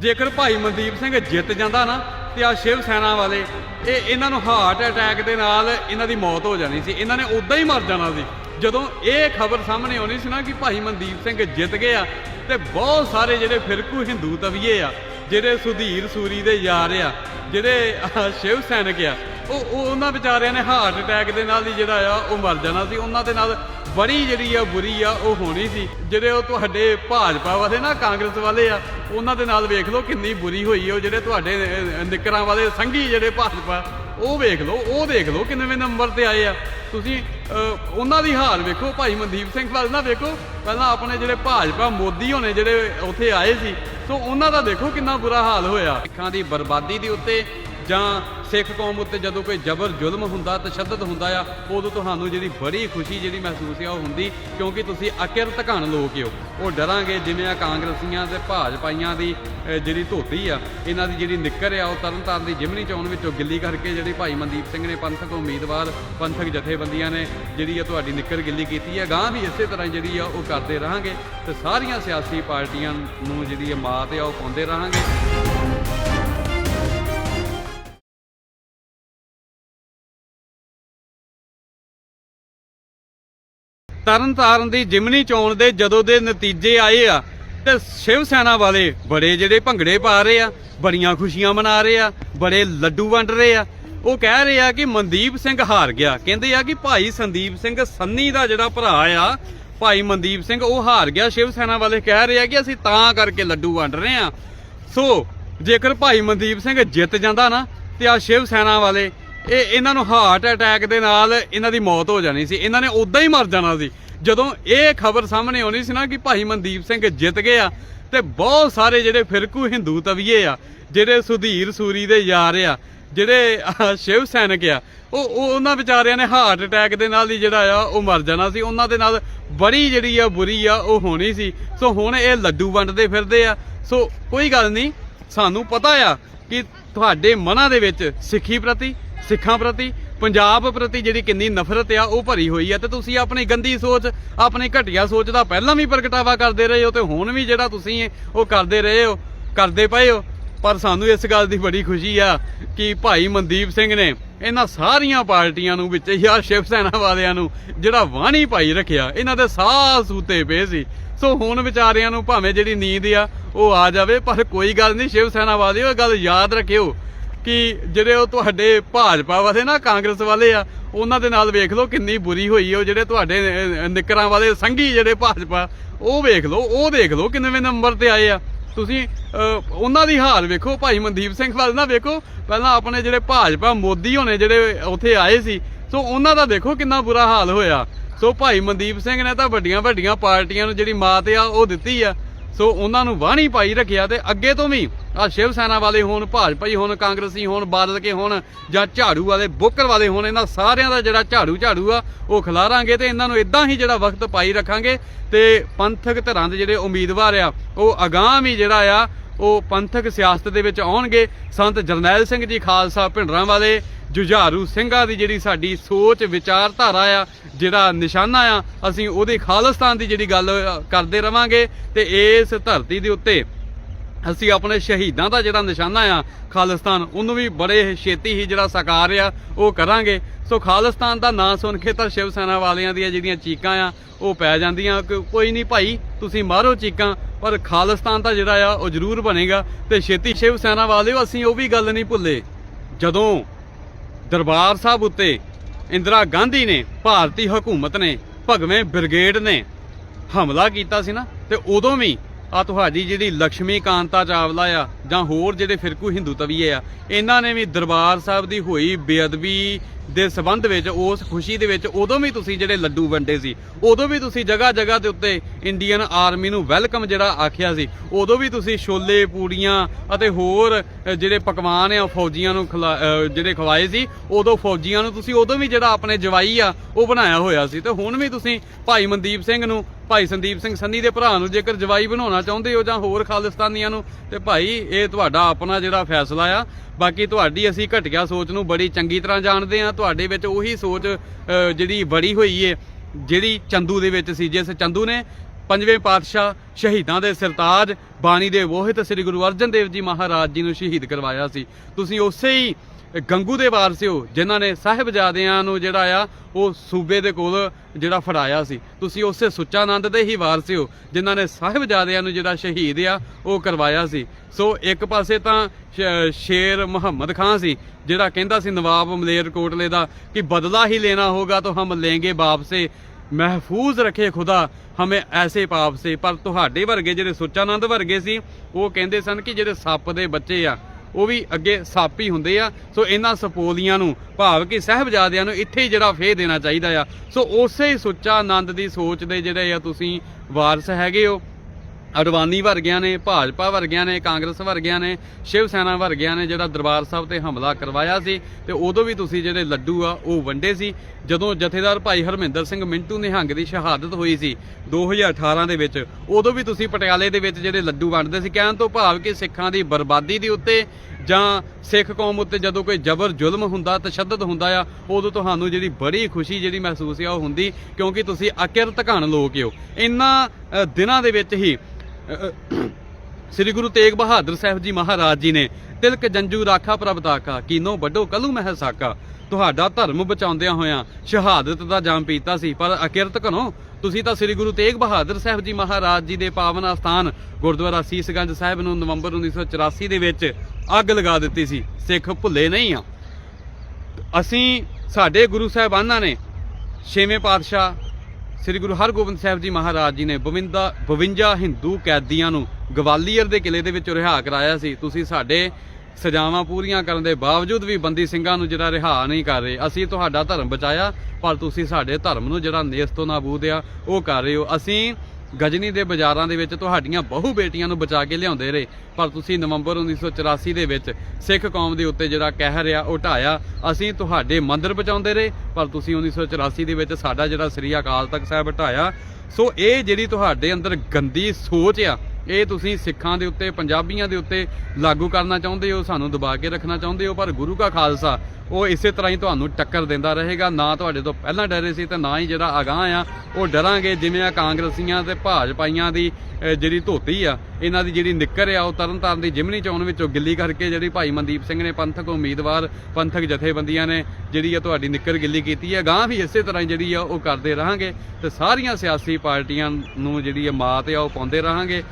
ਜੇਕਰ ਭਾਈ ਮਨਦੀਪ ਸਿੰਘ ਜਿੱਤ ਜਾਂਦਾ ਨਾ ਤੇ ਆ ਸ਼ਿਵ ਸੈਨਾ ਵਾਲੇ, ਇਹ ਇਹਨਾਂ ਨੂੰ ਹਾਰਟ ਅਟੈਕ ਦੇ ਨਾਲ ਇਹਨਾਂ ਦੀ ਮੌਤ ਹੋ ਜਾਣੀ ਸੀ। ਇਹਨਾਂ ਨੇ ਉਦਾਂ ਹੀ ਮਰ ਜਾਣਾ ਸੀ। ਜਦੋਂ ਇਹ ਖਬਰ ਸਾਹਮਣੇ ਆਉਣੀ ਸੀ ਨਾ ਕਿ ਭਾਈ ਮਨਦੀਪ ਸਿੰਘ ਜਿੱਤ ਗਏ ਆ, ਤੇ ਬਹੁਤ ਸਾਰੇ ਜਿਹੜੇ ਫਿਰਕੂ ਹਿੰਦੂ ਤਵੀਏ ਆ, ਜਿਹੜੇ ਸੁਧੀਰ ਸੂਰੀ ਦੇ ਯਾਰ ਆ, ਜਿਹੜੇ ਸ਼ਿਵ ਸੈਨਿਕ ਆ ਉਹ ਉਹਨਾਂ ਵਿਚਾਰਿਆਂ ਨੇ ਹਾਰਟ ਅਟੈਕ ਦੇ ਨਾਲ ਹੀ ਜਿਹੜਾ ਆ ਉਹ ਮਰ ਜਾਣਾ ਸੀ। ਉਹਨਾਂ ਦੇ ਨਾਲ ਬੜੀ ਜਿਹੜੀ ਆ ਬੁਰੀ ਆ ਉਹ ਹੋਣੀ ਸੀ। ਜਿਹੜੇ ਉਹ ਤੁਹਾਡੇ ਭਾਜਪਾ ਵਾਲੇ ਨਾ ਕਾਂਗਰਸ ਵਾਲੇ ਆ ਉਹਨਾਂ ਦੇ ਨਾਲ ਵੇਖ ਲਓ ਕਿੰਨੀ ਬੁਰੀ ਹੋਈ ਆ। ਉਹ ਜਿਹੜੇ ਤੁਹਾਡੇ ਅਹ, ਨਿੱਕਰਾਂ ਵਾਲੇ ਸੰਘੀ ਜਿਹੜੇ ਭਾਜਪਾ ਉਹ ਵੇਖ ਲਓ ਉਹ ਦੇਖ ਲਓ ਕਿੰਨੇਵੇਂ ਨੰਬਰ ਤੇ ਆਏ ਆ। ਤੁਸੀਂ ਉਹਨਾਂ ਦੀ ਹਾਲ ਵੇਖੋ ਭਾਈ ਮਨਦੀਪ ਸਿੰਘ ਵੱਲ ਨਾ ਵੇਖੋ। ਪਹਿਲਾਂ ਆਪਣੇ ਜਿਹੜੇ ਭਾਜਪਾ ਮੋਦੀ ਹੋਣੇ ਜਿਹੜੇ ਉੱਥੇ ਆਏ ਸੀ। ਸੋ ਉਹਨਾਂ ਦਾ ਦੇਖੋ ਕਿੰਨਾ ਬੁਰਾ ਹਾਲ ਹੋਇਆ। ਸਿੱਖਾਂ ਦੀ ਬਰਬਾਦੀ ਦੇ ਉੱਤੇ ਜਾਂ ਸਿੱਖ ਕੌਮ ਉੱਤੇ ਜਦੋਂ ਕੋਈ ਜ਼ਬਰ ਜ਼ੁਲਮ ਹੁੰਦਾ, ਤਸ਼ੱਦਦ ਹੁੰਦਾ ਆ, ਉਦੋਂ ਤੁਹਾਨੂੰ ਜਿਹੜੀ ਬੜੀ ਖੁਸ਼ੀ ਜਿਹੜੀ ਮਹਿਸੂਸ ਆ ਉਹ ਹੁੰਦੀ, ਕਿਉਂਕਿ ਤੁਸੀਂ ਅਕਿਰਤ ਘਣ ਲੋਕ ਹੋ। ਉਹ ਡਰਾਂਗੇ ਜਿਵੇਂ ਆ ਕਾਂਗਰਸੀਆਂ ਤੇ ਭਾਜਪਾਈਆਂ ਦੀ ਜਿਹੜੀ ਧੋਤੀ ਆ, ਇਹਨਾਂ ਦੀ ਜਿਹੜੀ ਨਿੱਕਰ ਆ, ਉਹ ਤਰਨਤਾਰਨ ਦੀ ਜਿਮਨੀ ਚੋਣ ਵਿੱਚੋਂ ਗਿੱਲੀ ਕਰਕੇ ਜਿਹੜੀ ਭਾਈ ਮਨਦੀਪ ਸਿੰਘ ਨੇ ਪੰਥਕ ਉਮੀਦਵਾਰ, ਪੰਥਕ ਜਥੇਬੰਦੀਆਂ ਨੇ ਜਿਹੜੀ ਆ ਤੁਹਾਡੀ ਨਿੱਕਰ ਗਿੱਲੀ ਕੀਤੀ ਹੈ ਗਾਂ ਵੀ ਇਸੇ ਤਰ੍ਹਾਂ ਜਿਹੜੀ ਆ ਉਹ ਕਰਦੇ ਰਹਾਂਗੇ ਤੇ ਸਾਰੀਆਂ ਸਿਆਸੀ ਪਾਰਟੀਆਂ ਨੂੰ ਜਿਹੜੀ ਆ ਮਾਤ ਆ, ਉਹ ਪਾਉਂਦੇ ਰਹਾਂਗੇ। ਤਰਨ ਤਾਰਨ ਦੀ ਜਿਮਨੀ ਚੋਣ ਦੇ ਜਦੋਂ ਦੇ ਨਤੀਜੇ ਆਏ ਆ, ਤੇ ਸ਼ਿਵ ਸੈਨਾ ਵਾਲੇ ਬੜੇ ਜਿਹੜੇ ਭੰਗੜੇ ਪਾ ਰਹੇ ਆ, ਬੜੀਆਂ ਖੁਸ਼ੀਆਂ ਮਨਾ ਰਹੇ ਆ, ਬੜੇ ਲੱਡੂ ਵੰਡ ਰਹੇ ਆ। ਉਹ ਕਹਿ ਰਹੇ ਆ ਕਿ ਮਨਦੀਪ ਸਿੰਘ ਹਾਰ ਗਿਆ। ਕਹਿੰਦੇ ਆ ਕਿ ਭਾਈ ਸੰਦੀਪ ਸਿੰਘ ਸੰਨੀ ਦਾ ਜਿਹੜਾ ਭਰਾ ਆ, ਭਾਈ ਮਨਦੀਪ ਸਿੰਘ ਉਹ ਹਾਰ ਗਿਆ। ਸ਼ਿਵ ਸੈਨਾ ਵਾਲੇ ਕਹਿ ਰਹੇ ਆ ਕਿ ਅਸੀਂ ਤਾਂ ਕਰਕੇ ਲੱਡੂ ਵੰਡ ਰਹੇ ਆ। ਸੋ ਜੇਕਰ ਭਾਈ ਮਨਦੀਪ ਸਿੰਘ ਜਿੱਤ ਜਾਂਦਾ ਨਾ, ਤੇ ਆ ਸ਼ਿਵ ਸੈਨਾ ਵਾਲੇ ਇਹ ਇਹਨਾਂ ਨੂੰ ਹਾਰਟ ਅਟੈਕ ਦੇ ਨਾਲ ਇਹਨਾਂ ਦੀ ਮੌਤ ਹੋ ਜਾਣੀ ਸੀ। ਇਹਨਾਂ ਨੇ ਉਦਾਂ ਹੀ ਮਰ ਜਾਣਾ ਸੀ। ਜਦੋਂ ਇਹ ਖਬਰ ਸਾਹਮਣੇ ਆਉਣੀ ਸੀ ਨਾ ਕਿ ਭਾਈ ਮਨਦੀਪ ਸਿੰਘ ਜਿੱਤ ਗਏ ਆ ਤੇ ਬਹੁਤ ਸਾਰੇ ਜਿਹੜੇ ਫਿਰਕੂ ਹਿੰਦੂ ਤਵੀਏ ਆ, ਜਿਹੜੇ ਸੁਧੀਰ ਸੂਰੀ ਦੇ ਯਾਰ ਆ, ਜਿਹੜੇ ਸ਼ਿਵ ਸੈਨਿਕ ਆ, ਉਹ ਉਹ ਉਹਨਾਂ ਵਿਚਾਰਿਆਂ ਨੇ ਹਾਰਟ ਅਟੈਕ ਦੇ ਨਾਲ ਹੀ ਜਿਹੜਾ ਆ, ਉਹ ਮਰ ਜਾਣਾ ਸੀ। ਉਹਨਾਂ ਦੇ ਨਾਲ ਬੜੀ ਜਿਹੜੀ ਆ ਬੁਰੀ ਆ, ਉਹ ਹੋਣੀ ਸੀ। ਸੋ ਹੁਣ ਇਹ ਲੱਡੂ ਵੰਡਦੇ ਫਿਰਦੇ ਆ। ਸੋ ਕੋਈ ਗੱਲ ਨਹੀਂ, ਸਾਨੂੰ ਪਤਾ ਆ ਕਿ ਤੁਹਾਡੇ ਮਨਾਂ ਦੇ ਵਿੱਚ ਸਿੱਖੀ ਪ੍ਰਤੀ ਸਿੱਖਾਂ ਪ੍ਰਤੀ, ਪੰਜਾਬ ਪ੍ਰਤੀ ਜਿਹੜੀ ਕਿੰਨੀ ਨਫ਼ਰਤ ਆ, ਉਹ ਭਰੀ ਹੋਈ ਆ। ਤੇ ਤੁਸੀਂ ਆਪਣੀ ਗੰਦੀ ਸੋਚ, ਆਪਣੀ ਘਟੀਆ ਸੋਚ ਦਾ ਪਹਿਲਾਂ ਵੀ ਪ੍ਰਗਟਾਵਾ ਕਰਦੇ ਰਹੇ ਹੋ ਤੇ ਹੁਣ ਵੀ ਜਿਹੜਾ ਤੁਸੀਂ ਉਹ ਕਰਦੇ ਰਹੇ ਹੋ, ਕਰਦੇ ਪਏ ਹੋ। ਪਰ ਸਾਨੂੰ ਇਸ ਗੱਲ ਦੀ ਬੜੀ ਖੁਸ਼ੀ ਆ ਕਿ ਭਾਈ ਮਨਦੀਪ ਸਿੰਘ ਨੇ ਇਹਨਾਂ ਸਾਰੀਆਂ ਪਾਰਟੀਆਂ ਨੂੰ ਵਿੱਚ ਯਾ ਸ਼ਿਵ ਸੈਨਾ ਵਾਲਿਆਂ ਨੂੰ ਜਿਹੜਾ ਵਾਣੀ ਪਾਈ ਰੱਖਿਆ, ਇਹਨਾਂ ਦੇ ਸਾਹ ਸੂਤੇ ਪਏ ਸੀ। ਸੋ ਹੁਣ ਵਿਚਾਰਿਆਂ ਨੂੰ ਭਾਵੇਂ ਜਿਹੜੀ ਨੀਂਦ ਆ, ਉਹ ਆ ਜਾਵੇ, ਪਰ ਕੋਈ ਗੱਲ ਨਹੀਂ, ਸ਼ਿਵ ਸੈਨਾ ਵਾਲਿਓ, ਇਹ ਗੱਲ ਯਾਦ ਰੱਖਿਓ। ਕਿ ਜਿਹੜੇ ਉਹ ਤੁਹਾਡੇ ਭਾਜਪਾ ਵਾਲੇ ਨਾ ਕਾਂਗਰਸ ਵਾਲੇ ਆ ਉਹਨਾਂ ਦੇ ਨਾਲ ਵੇਖ ਲਓ ਕਿੰਨੀ ਬੁਰੀ ਹੋਈ ਉਹ ਜਿਹੜੇ ਤੁਹਾਡੇ ਅਹ, ਨਿੱਕਰਾਂ ਵਾਲੇ ਸੰਘੀ ਜਿਹੜੇ ਭਾਜਪਾ ਉਹ ਵੇਖ ਲਓ ਉਹ ਦੇਖ ਲਓ ਕਿੰਨੇਵੇਂ ਨੰਬਰ ਤੇ ਆਏ ਆ। ਤੁਸੀਂ ਉਹਨਾਂ ਦੀ ਹਾਲ ਵੇਖੋ ਭਾਈ ਮਨਦੀਪ ਸਿੰਘ ਵੱਲ ਨਾ ਵੇਖੋ ਪਹਿਲਾਂ ਆਪਣੇ ਜਿਹੜੇ ਭਾਜਪਾ ਮੋਦੀ ਹੋਣੇ ਜਿਹੜੇ ਉੱਥੇ ਆਏ ਸੀ ਸੋ ਉਹਨਾਂ ਦਾ ਦੇਖੋ ਕਿੰਨਾ ਬੁਰਾ ਹਾਲ ਹੋਇਆ। ਸੋ ਭਾਈ ਮਨਦੀਪ ਸਿੰਘ ਨੇ ਤਾਂ ਵੱਡੀਆਂ ਵੱਡੀਆਂ ਪਾਰਟੀਆਂ ਨੂੰ ਜਿਹੜੀ ਮਾਤ ਆ ਉਹ ਦਿੱਤੀ ਆ। ਸੋ ਉਹਨਾਂ ਨੂੰ ਵਾਹਣੀ ਪਾਈ ਰੱਖਿਆ ਤੇ ਅੱਗੇ ਤੋਂ ਵੀ ਆ ਸ਼ਿਵ ਸੈਨਾ ਵਾਲੇ ਹੋਣ, ਭਾਜਪਾ ਹੀ ਹੋਣ, ਕਾਂਗਰਸੀ ਹੋਣ, ਬਾਦਲ ਕੇ ਹੋਣ ਜਾਂ ਝਾੜੂ ਵਾਲੇ, ਬੋਕਰ ਵਾਲੇ ਹੋਣ, ਇਹਨਾਂ ਸਾਰਿਆਂ ਦਾ ਜਿਹੜਾ ਝਾੜੂ ਝਾੜੂ ਆ, ਉਹ ਖਿਲਾਰਾਂਗੇ ਤੇ ਇਹਨਾਂ ਨੂੰ ਇਦਾਂ ਹੀ ਜਿਹੜਾ ਵਕਤ ਪਾਈ ਰੱਖਾਂਗੇ ਤੇ ਪੰਥਕ ਧਿਰਾਂ ਦੇ ਜਿਹੜੇ ਉਮੀਦਵਾਰ ਆ, ਉਹ ਅਗਾਂਹ ਵੀ ਜਿਹੜਾ ਆ, ਉਹ ਪੰਥਕ ਸਿਆਸਤ ਦੇ ਵਿੱਚ ਆਉਣਗੇ। ਸੰਤ ਜਰਨੈਲ ਸਿੰਘ ਜੀ, ਖਾਲਸਾ ਭਿੰਡਰਾਂ ਵਾਲੇ ਜੁਝਾਰੂ ਸਿੰਘਾਂ ਦੀ ਜਿਹੜੀ ਸਾਡੀ ਸੋਚ, ਵਿਚਾਰਧਾਰਾ ਆ, ਜਿਹੜਾ ਨਿਸ਼ਾਨਾ ਆ, ਅਸੀਂ ਉਹਦੇ ਖਾਲਿਸਤਾਨ ਦੀ ਜਿਹੜੀ ਗੱਲ ਕਰਦੇ ਰਵਾਂਗੇ ਤੇ ਇਸ ਧਰਤੀ ਦੇ ਉੱਤੇ ਅਸੀਂ ਆਪਣੇ ਸ਼ਹੀਦਾਂ ਦਾ ਜਿਹੜਾ ਨਿਸ਼ਾਨਾ ਆ, ਖਾਲਿਸਤਾਨ, ਉਹਨੂੰ ਵੀ ਬੜੇ ਛੇਤੀ ਹੀ ਜਿਹੜਾ ਸਾਕਾਰ ਆ, ਉਹ ਕਰਾਂਗੇ। ਸੋ ਖਾਲਿਸਤਾਨ ਦਾ ਨਾਂ ਸੁਣ ਕੇ ਤਾਂ ਸ਼ਿਵ ਸੈਨਾ ਵਾਲਿਆਂ ਦੀਆਂ ਜਿਹੜੀਆਂ ਚੀਕਾਂ ਆ, ਉਹ ਪੈ ਜਾਂਦੀਆਂ। ਕਿ, ਕੋਈ ਨਹੀਂ ਭਾਈ, ਤੁਸੀਂ ਮਾਰੋ ਚੀਕਾਂ, ਪਰ ਖਾਲਿਸਤਾਨ ਤਾਂ ਜਿਹੜਾ ਆ, ਉਹ ਜ਼ਰੂਰ ਬਣੇਗਾ ਤੇ ਛੇਤੀ ਸ਼ਿਵ ਸੈਨਾ ਵਾਲਿਓ, ਅਸੀਂ ਉਹ ਵੀ ਗੱਲ ਨਹੀਂ ਭੁੱਲੇ। ਜਦੋਂ ਦਰਬਾਰ ਸਾਹਿਬ ਉੱਤੇ ਇੰਦਰਾ ਗਾਂਧੀ ਨੇ, ਭਾਰਤੀ ਹਕੂਮਤ ਨੇ, ਭਗਵੇਂ ਬ੍ਰਿਗੇਡ ਨੇ ਹਮਲਾ ਕੀਤਾ ਸੀ ਨਾ, ਤੇ ਉਦੋਂ ਵੀ ਆ ਤੁਹਾਡੀ ਜਿਹੜੀ ਲక్ష్ਮੀ ਕਾਂਤਾ ਚਾਵਲਾ ਆ, ਜਾਂ ਹੋਰ ਜਿਹੜੇ ਫਿਰਕੂ ਹਿੰਦੂ ਤਵੀਏ ਆ, ਇਹਨਾਂ ਨੇ ਵੀ ਦਰਬਾਰ ਸਾਹਿਬ ਦੀ ਹੋਈ ਬੇਅਦਬੀ ਦੇ ਸਬੰਧ ਵਿੱਚ, ਉਸ ਖੁਸ਼ੀ ਦੇ ਵਿੱਚ ਉਦੋਂ ਵੀ ਤੁਸੀਂ ਜਿਹੜੇ ਲੱਡੂ ਵੰਡੇ ਸੀ, ਉਦੋਂ ਵੀ ਤੁਸੀਂ ਜਗ੍ਹਾ ਜਗ੍ਹਾ ਦੇ ਉੱਤੇ ਇੰਡੀਅਨ ਆਰਮੀ ਨੂੰ ਵੈਲਕਮ ਜਿਹੜਾ ਆਖਿਆ ਸੀ, ਉਦੋਂ ਵੀ ਤੁਸੀਂ ਛੋਲੇ, ਪੂੜੀਆਂ ਅਤੇ ਹੋਰ ਜਿਹੜੇ ਪਕਵਾਨ ਆ, ਫੌਜੀਆਂ ਨੂੰ ਖਿਲਾ- ਜਿਹੜੇ ਖਵਾਏ ਸੀ, ਉਦੋਂ ਫੌਜੀਆਂ ਨੂੰ ਤੁਸੀਂ ਉਦੋਂ ਵੀ ਜਿਹੜਾ ਆਪਣੇ ਜਵਾਈ ਆ, ਉਹ ਬਣਾਇਆ ਹੋਇਆ ਸੀ, ਤੇ ਹੁਣ ਵੀ ਤੁਸੀਂ ਭਾਈ ਮਨਦੀਪ ਸਿੰਘ ਨੂੰ ਭਾਈ ਸੰਦੀਪ ਸਿੰਘ ਸੰਨੀ ਦੇ ਭਰਾ ਨੂੰ ਜੇਕਰ ਜਵਾਈ ਬਣਾਉਣਾ ਚਾਹੁੰਦੇ ਹੋ ਜਾਂ ਹੋਰ ਖਾਲਿਸਤਾਨੀਆਂ ਨੂੰ ਤੇ ਭਾਈ ਇਹ ਤੁਹਾਡਾ ਆਪਣਾ ਜਿਹੜਾ ਫੈਸਲਾ ਆ। ਬਾਕੀ ਤੁਹਾਡੀ ਅਸੀਂ ਘਟੀਆ ਸੋਚ ਨੂੰ ਬੜੀ ਚੰਗੀ ਤਰ੍ਹਾਂ ਜਾਣਦੇ ਆ ਤੁਹਾਡੇ ਵਿੱਚ ਉਹੀ ਸੋਚ ਅ, ਜਿਹੜੀ ਬੜੀ ਹੋਈ ਏ ਜਿਹੜੀ ਚੰਦੂ ਦੇ ਵਿੱਚ ਸੀ ਜਿਸ ਚੰਦੂ ਨੇ ਪੰਜਵੇਂ ਪਾਤਸ਼ਾਹ ਸ਼ਹੀਦਾਂ ਦੇ ਸਰਤਾਜ ਬਾਣੀ ਦੇ ਵੋਹਿਤ ਸ੍ਰੀ ਗੁਰੂ ਅਰਜਨ ਦੇਵ ਜੀ ਮਹਾਰਾਜ ਜੀ ਨੂੰ ਸ਼ਹੀਦ ਕਰਵਾਇਆ ਸੀ। ਤੁਸੀਂ ਉਸੇ ਹੀ ਗੰਗੂ ਦੇ ਵਾਰਸ ਹੋ, ਜਿਨ੍ਹਾਂ ਨੇ ਸਾਹਿਬਜ਼ਾਦਿਆਂ ਨੂੰ ਜਿਹੜਾ ਆ, ਉਹ ਸੂਬੇ ਦੇ ਕੋਲ ਜਿਹੜਾ ਫੜਾਇਆ ਸੀ। ਤੁਸੀਂ ਉਸੇ ਸੁੱਚਾਨੰਦ ਦੇ ਹੀ ਵਾਰਸ ਹੋ, ਜਿਨ੍ਹਾਂ ਨੇ ਸਾਹਿਬਜ਼ਾਦਿਆਂ ਨੂੰ ਜਿਹੜਾ ਸ਼ਹੀਦ ਆ, ਉਹ ਕਰਵਾਇਆ ਸੀ। ਸੋ ਇੱਕ ਪਾਸੇ ਤਾਂ ਸ਼ੇਰ ਮੁਹੰਮਦ ਖਾਨ ਸੀ, ਜਿਹੜਾ ਕਹਿੰਦਾ ਸੀ ਨਵਾਬ ਮਲੇਰਕੋਟਲੇ ਦਾ ਕਿ ਬਦਲਾ ਹੀ ਲੈਣਾ ਹੋਗਾ ਤਾਂ ਹਮ ਲੈਂਗੇ ਬਾਪ ਸੇ ਮਹਿਫੂਜ਼ ਰੱਖੇ ਖੁਦਾ, ਹਮੇ ਐਸੇ ਪਾਪ ਸੇ। ਪਰ ਤੁਹਾਡੇ ਵਰਗੇ ਜਿਹੜੇ ਸੁੱਚਾਨੰਦ ਵਰਗੇ ਸੀ, ਉਹ ਕਹਿੰਦੇ ਸਨ ਕਿ ਜਿਹੜੇ ਸੱਪ ਦੇ ਬੱਚੇ ਆ ਉਹ ਵੀ ਅੱਗੇ ਸੱਪ ਹੀ ਹੁੰਦੇ ਆ। ਸੋ ਇਹਨਾਂ ਸਪੋਲੀਆਂ ਨੂੰ, ਭਾਵ ਕਿ ਸਹਿਬਜ਼ਾਦਿਆਂ ਨੂੰ ਇੱਥੇ ਹੀ ਜਿਹੜਾ ਫੇਹ ਦੇਣਾ ਚਾਹੀਦਾ ਆ। ਸੋ ਉਸੇ ਹੀ ਸੁੱਚਾ ਆਨੰਦ ਦੀ ਸੋਚ ਦੇ ਜਿਹੜੇ ਆ ਤੁਸੀਂ ਵਾਰਸ ਹੈਗੇ ਹੋ। ਅਡਵਾਨੀ ਵਰਗਿਆਂ ਨੇ, ਭਾਜਪਾ ਵਰਗਿਆਂ ਨੇ, ਕਾਂਗਰਸ ਵਰਗਿਆਂ ਨੇ, ਸ਼ਿਵ ਸੈਨਾ ਵਰਗਿਆਂ ਨੇ ਜਿਹੜਾ ਦਰਬਾਰ ਸਾਹਿਬ ਤੇ ਹਮਲਾ ਕਰਵਾਇਆ ਸੀ ਤੇ ਉਦੋਂ ਵੀ ਤੁਸੀਂ ਜਿਹੜੇ ਲੱਡੂ ਆ, ਉਹ ਵੰਡੇ ਸੀ। ਜਦੋਂ ਜਥੇਦਾਰ ਭਾਈ ਹਰਮਿੰਦਰ ਸਿੰਘ ਮਿੰਟੂ ਨਿਹੰਗ ਦੀ ਸ਼ਹਾਦਤ ਹੋਈ ਸੀ 2018 ਦੇ ਵਿੱਚ, ਉਦੋਂ ਵੀ ਤੁਸੀਂ ਪਟਿਆਲੇ ਦੇ ਵਿੱਚ ਜਿਹੜੇ ਲੱਡੂ ਵੰਡਦੇ ਸੀ, ਕਹਿਣ ਤੋਂ ਭਾਵ ਕਿ ਸਿੱਖਾਂ ਦੀ ਬਰਬਾਦੀ ਦੇ ਉੱਤੇ ਜਾਂ ਸਿੱਖ ਕੌਮ ਉੱਤੇ ਜਦੋਂ ਕੋਈ ਜ਼ਬਰ ਜ਼ੁਲਮ ਹੁੰਦਾ, ਤਸ਼ੱਦਦ ਹੁੰਦਾ ਆ, ਉਦੋਂ ਤੁਹਾਨੂੰ ਜਿਹੜੀ ਬੜੀ ਖੁਸ਼ੀ ਜਿਹੜੀ ਮਹਿਸੂਸ ਆ, ਉਹ ਹੁੰਦੀ, ਕਿਉਂਕਿ ਤੁਸੀਂ ਅਕਿਰਤ ਘਣ ਲੋਕ ਹੋ ਇਨ੍ਹਾਂ ਦਿਨਾਂ ਦੇ ਵਿੱਚ ਹੀ ਸ੍ਰੀ ਗੁਰੂ ਤੇਗ ਬਹਾਦਰ ਸਾਹਿਬ ਜੀ ਮਹਾਰਾਜ ਜੀ ਨੇ ਤਿਲਕ ਜੰਜੂ ਰਾਖਾ ਪ੍ਰਭ ਤਾਕਾ ਕੀਨੋ ਵੱਡੋ ਕਲੂ ਮਹਿ ਸਾਕਾ। ਤੁਹਾਡਾ ਧਰਮ ਬਚਾਉਂਦਿਆਂ ਹੋਇਆਂ ਸ਼ਹਾਦਤ ਦਾ ਜਾਮ ਪੀਤਾ ਸੀ, ਪਰ ਅਕਿਰਤ ਘਨੋ ਤੁਸੀਂ ਤਾਂ ਸ੍ਰੀ ਗੁਰੂ ਤੇਗ ਬਹਾਦਰ ਸਾਹਿਬ ਜੀ ਮਹਾਰਾਜ ਜੀ ਦੇ ਪਾਵਨ ਅਸਥਾਨ ਗੁਰਦੁਆਰਾ ਸੀਸਗੰਜ ਸਾਹਿਬ ਨੂੰ ਨਵੰਬਰ 1984 ਦੇ ਵਿੱਚ ਅੱਗ ਲਗਾ ਦਿੱਤੀ ਸੀ। ਸਿੱਖ ਭੁੱਲੇ ਨਹੀਂ ਆ। ਅਸੀਂ ਸਾਡੇ ਗੁਰੂ ਸਾਹਿਬਾਨਾਂ ਨੇ ਛੇਵੇਂ ਪਾਤਸ਼ਾਹ ਸ੍ਰੀ ਗੁਰੂ ਹਰਗੋਬਿੰਦ ਸਾਹਿਬ ਜੀ ਮਹਾਰਾਜ ਜੀ ਨੇ 52 52 ਹਿੰਦੂ ਕੈਦੀਆਂ ਨੂੰ ਗਵਾਲੀਅਰ ਦੇ ਕਿਲੇ ਦੇ ਵਿੱਚੋਂ ਰਿਹਾ ਕਰਾਇਆ ਸੀ। ਤੁਸੀਂ ਸਾਡੇ ਸਜ਼ਾਵਾਂ ਪੂਰੀਆਂ ਕਰਨ ਦੇ ਬਾਵਜੂਦ ਵੀ ਬੰਦੀ ਸਿੰਘਾਂ ਨੂੰ ਜਿਹੜਾ ਰਿਹਾ ਨਹੀਂ ਕਰ ਰਹੇ। ਅਸੀਂ ਤੁਹਾਡਾ ਧਰਮ ਬਚਾਇਆ, ਪਰ ਤੁਸੀਂ ਸਾਡੇ ਧਰਮ ਨੂੰ ਜਿਹੜਾ ਨੇਸ ਤੋਂ ਨਾਬੂਦ ਆ, ਉਹ ਕਰ ਰਹੇ ਹੋ। ਅਸੀਂ ਗਜਨੀ ਦੇ ਬਾਜ਼ਾਰਾਂ ਦੇ ਵਿੱਚ ਤੁਹਾਡੀਆਂ ਬਹੁ ਬੇਟੀਆਂ ਨੂੰ ਬਚਾ ਕੇ ਲਿਆਉਂਦੇ ਰਹੇ। ਪਰ ਤੁਸੀਂ ਨਵੰਬਰ 1984 ਦੇ ਵਿੱਚ ਸਿੱਖ ਕੌਮ ਦੇ ਉੱਤੇ ਜਿਹੜਾ ਕਹਿਰ ਆ, ਉਹ ਢਾਇਆ। ਅਸੀਂ ਤੁਹਾਡੇ ਮੰਦਰ ਬਚਾਉਂਦੇ ਰਹੇ, ਪਰ ਤੁਸੀਂ 1984 ਦੇ ਵਿੱਚ ਸਾਡਾ ਜਿਹੜਾ ਸ੍ਰੀ ਅਕਾਲ ਤਖਤ ਸਾਹਿਬ ਢਾਇਆ। ਸੋ ਇਹ ਜਿਹੜੀ ਤੁਹਾਡੇ ਅੰਦਰ ਗੰਦੀ ਸੋਚ ਆ ਇਹ ਤੁਸੀਂ ਸਿੱਖਾਂ ਦੇ ਉੱਤੇ, ਪੰਜਾਬੀਆਂ ਦੇ ਉੱਤੇ ਲਾਗੂ ਕਰਨਾ ਚਾਹੁੰਦੇ ਹੋ, ਸਾਨੂੰ ਦਬਾ ਕੇ ਰੱਖਣਾ ਚਾਹੁੰਦੇ ਹੋ, ਪਰ ਗੁਰੂ ਕਾ ਖਾਲਸਾ ਉਹ ਇਸੇ ਤਰ੍ਹਾਂ ਹੀ ਤੁਹਾਨੂੰ ਟੱਕਰ ਦਿੰਦਾ ਰਹੇਗਾ। ਨਾ ਤੁਹਾਡੇ ਤੋਂ ਪਹਿਲਾਂ ਡਰੇ ਸੀ ਤੇ ਨਾ ਹੀ ਜਿਹੜਾ ਅਗਾਹ ਆ, ਉਹ ਡਰਾਂਗੇ। ਜਿਵੇਂ ਆ ਕਾਂਗਰਸੀਆਂ ਤੇ ਭਾਜਪਾਈਆਂ ਦੀ ਜਿਹੜੀ ਧੋਤੀ ਆ, ਇਹਨਾਂ ਦੀ ਜਿਹੜੀ ਨਿੱਕਰ ਆ, ਉਹ ਤਰਨਤਾਰਨ ਦੀ ਜਿਮਨੀ ਚੋਣ ਵਿੱਚੋਂ ਗਿੱਲੀ ਕਰਕੇ ਜਿਹੜੀ ਭਾਈ ਮਨਦੀਪ ਸਿੰਘ ਨੇ ਪੰਥਕ ਉਮੀਦਵਾਰ, ਪੰਥਕ ਜਥੇਬੰਦੀਆਂ ਨੇ ਜਿਹੜੀ ਆ ਤੁਹਾਡੀ ਨਿੱਕਰ ਗਿੱਲੀ ਕੀਤੀ ਹੈ ਗਾਂ ਵੀ ਇਸੇ ਤਰ੍ਹਾਂ ਹੀ ਜਿਹੜੀ ਆ, ਉਹ ਕਰਦੇ ਰਹਾਂਗੇ ਤੇ ਸਾਰੀਆਂ ਸਿਆਸੀ ਪਾਰਟੀਆਂ ਨੂੰ ਜਿਹੜੀ ਆ ਮਾਤ ਆ, ਉਹ ਪਾਉਂਦੇ ਰਹਾਂਗੇ।